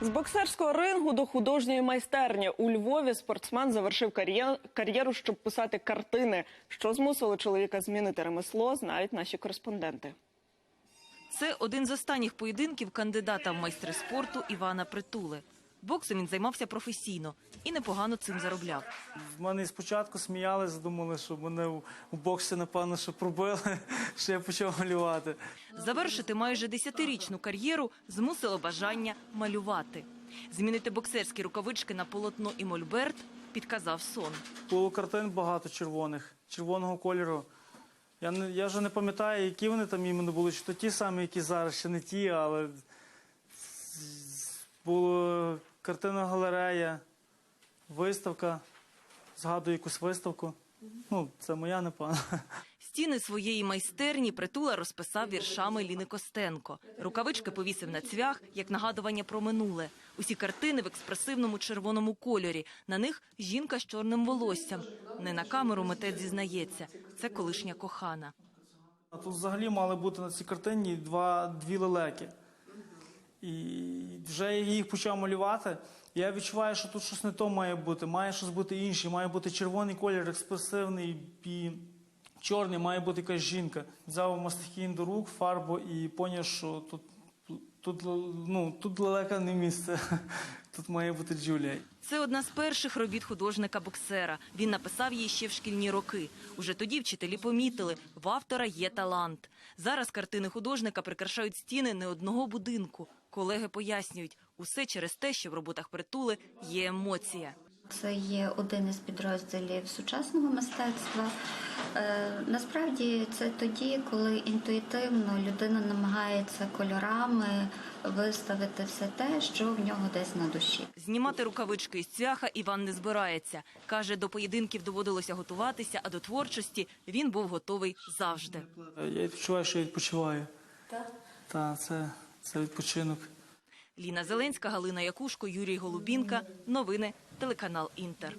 З боксерського рингу до художньої майстерні у Львові спортсмен завершив кар'єру, щоб писати картини. Що змусило чоловіка змінити ремесло, знають наші кореспонденти. Це один з останніх поєдинків кандидата в майстри спорту Івана Притули. Боксом він займався професійно і непогано цим заробляв. В мене спочатку сміялися, думали, що мене у, боксі, напевно, що пробили, що я почав малювати. Завершити майже десятирічну кар'єру змусило бажання малювати. Змінити боксерські рукавички на полотно і мольберт підказав сон. Було картин багато червоних, червоного кольору. Я, не, я вже не пам'ятаю, які вони там іменно були, чи то ті самі, які зараз, чи не ті, але була картина галерея, виставка. Згадую якусь виставку. Ну, це моя, напевно. Стіни своєї майстерні притула розписав віршами Ліни Костенко. Рукавички повісив на цвях як нагадування про минуле. Усі картини в експресивному червоному кольорі. На них жінка з чорним волоссям. Не на камеру митець зізнається. Це колишня кохана. Тут взагалі мали бути на цій картині два, дві лелеки. І вже їх почав малювати. Я відчуваю, що тут щось не то має бути, має щось бути інше, має бути червоний колір, експресивний і чорний, має бути якась жінка. Взяв мастихін до рук, фарбу і поняв, що тут, тут, ну, тут лелека не місце. Тут має бути Джулія. Це одна з перших робіт художника-боксера. Він написав її ще в шкільні роки. Уже тоді вчителі помітили, в автора є талант. Зараз картини художника прикрашають стіни не одного будинку. Колеги пояснюють, усе через те, що в роботах притули є емоція. Це є один із підрозділів сучасного мистецтва. Е, насправді це тоді, коли інтуїтивно людина намагається кольорами виставити все те, що в нього десь на душі. Знімати рукавички із цвяха Іван не збирається. Каже, до поєдинків доводилося готуватися, а до творчості він був готовий завжди. Я відчуваю, що я відпочиваю. Так? Так, це, це відпочинок. Ліна Зеленська, Галина Якушко, Юрій Голубінка. Новини телеканал Інтер.